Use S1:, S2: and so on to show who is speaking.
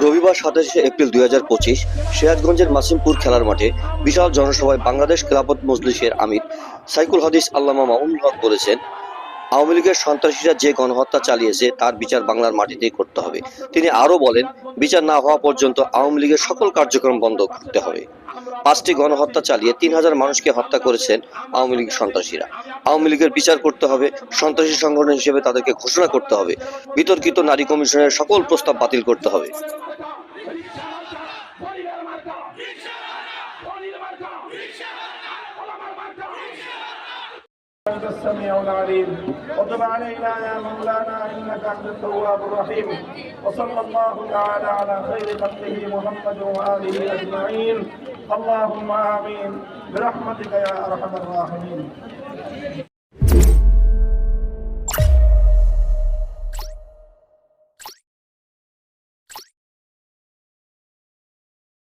S1: রবিবার সাতাশে এপ্রিল দুই হাজার পঁচিশ সিরাজগঞ্জের মাসিমপুর খেলার মাঠে বিশাল জনসভায় বাংলাদেশ খেলাপথ মজলিসের আমির সাইকুল হাদিস আল্লামা মামুনুল হক বলেছেন আওয়ামী লীগের সন্ত্রাসীরা যে গণহত্যা চালিয়েছে তার বিচার বাংলার মাটিতেই করতে হবে তিনি আরও বলেন বিচার না হওয়া পর্যন্ত আওয়ামী লীগের সকল কার্যক্রম বন্ধ করতে হবে পাঁচটি গণহত্যা চালিয়ে তিন হাজার মানুষকে হত্যা করেছেন আওয়ামী লীগ সন্ত্রাসীরা আওয়ামী লীগের বিচার করতে হবে সন্ত্রাসী সংগঠন হিসেবে তাদেরকে ঘোষণা করতে হবে বিতর্কিত নারী কমিশনের সকল প্রস্তাব বাতিল করতে হবে
S2: أنت السميع العليم. وتب علينا يا مولانا إنك أنت التواب الرحيم. وصلى الله تعالى على خير خلقه محمد وآله أجمعين. اللهم آمين. برحمتك يا أرحم الراحمين.